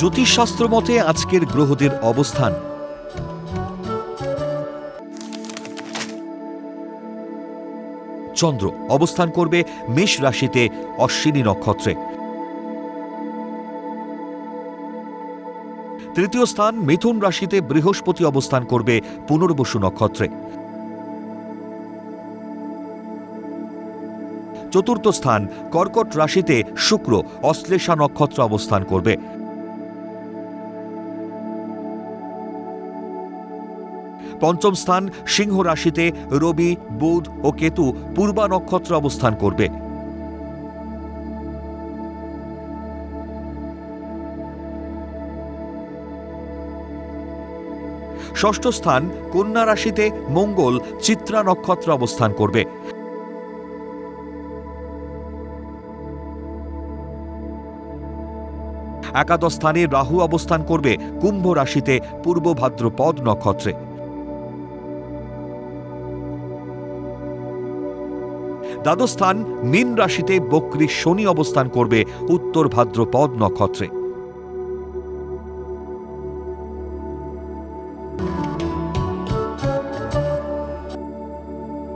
জ্যোতিষশাস্ত্র মতে আজকের গ্রহদের অবস্থান। চন্দ্র অবস্থান করবে মেষ রাশিতে অশ্বিনী নক্ষত্রে। তৃতীয় স্থান মিথুন রাশিতে বৃহস্পতি অবস্থান করবে পুনর্বসু নক্ষত্রে। চতুর্থ স্থান কর্কট রাশিতে শুক্র অশ্লেষা নক্ষত্র অবস্থান করবে। পঞ্চম স্থান সিংহ রাশিতে রবি, বুধ ও কেতু পূর্বা নক্ষত্র অবস্থান করবে। ষষ্ঠ স্থান কন্যা রাশিতে মঙ্গল, চিত্রা নক্ষত্র অবস্থান করবে। একাদশ স্থানে রাহু অবস্থান করবে, কুম্ভ রাশিতে পূর্ব ভাদ্রপদ নক্ষত্রে। দ্বাদশ স্থান মীন রাশিতে বক্রী শনি অবস্থান করবে উত্তর ভাদ্রপদ নক্ষত্রে।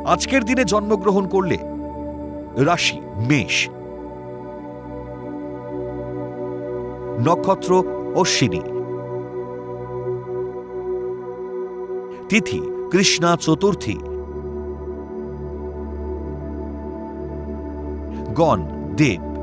আজকের দিনে জন্মগ্রহণ করলে রাশি মেষ। নক্ষত্র অশ্বিনী। তিথি কৃষ্ণা চতুর্থী। gone, dead.